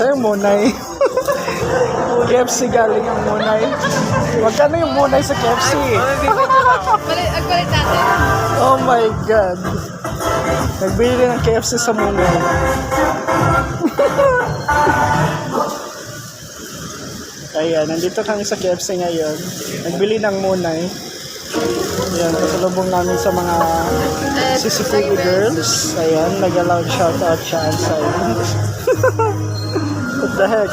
Sa'yo, Munay. KFC galing ang Munay. Magkano yung Munay sa KFC? Agpalit natin. Oh my God. Nagbili ng KFC sa Munay. Kaya, nandito kami sa KFC ngayon. Nagbili ng Munay. Ayan, kasalubong namin sa mga CCTV girls. Ayan, nag-loud shoutout siya outside. The heck?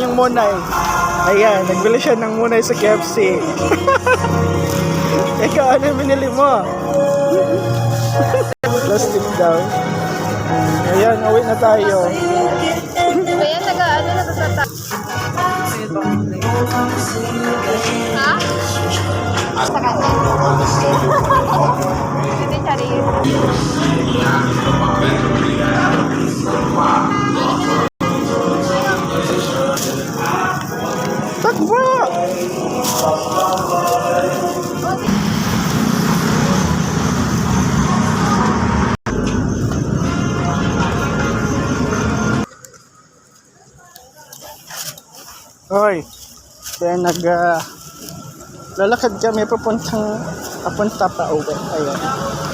Yung munay. Ayan, nagbili siya ng munay sa KFC. Ikaw, ano binili mo? Plastic daw. Ayan, uwi na tayo. Kaya taga, ano na sa. Ha? Sa kanya. Hindi charis. Takbo! Hoy, kaya nag ah, lalakad kami papuntang papunta pa uwi. Ayan.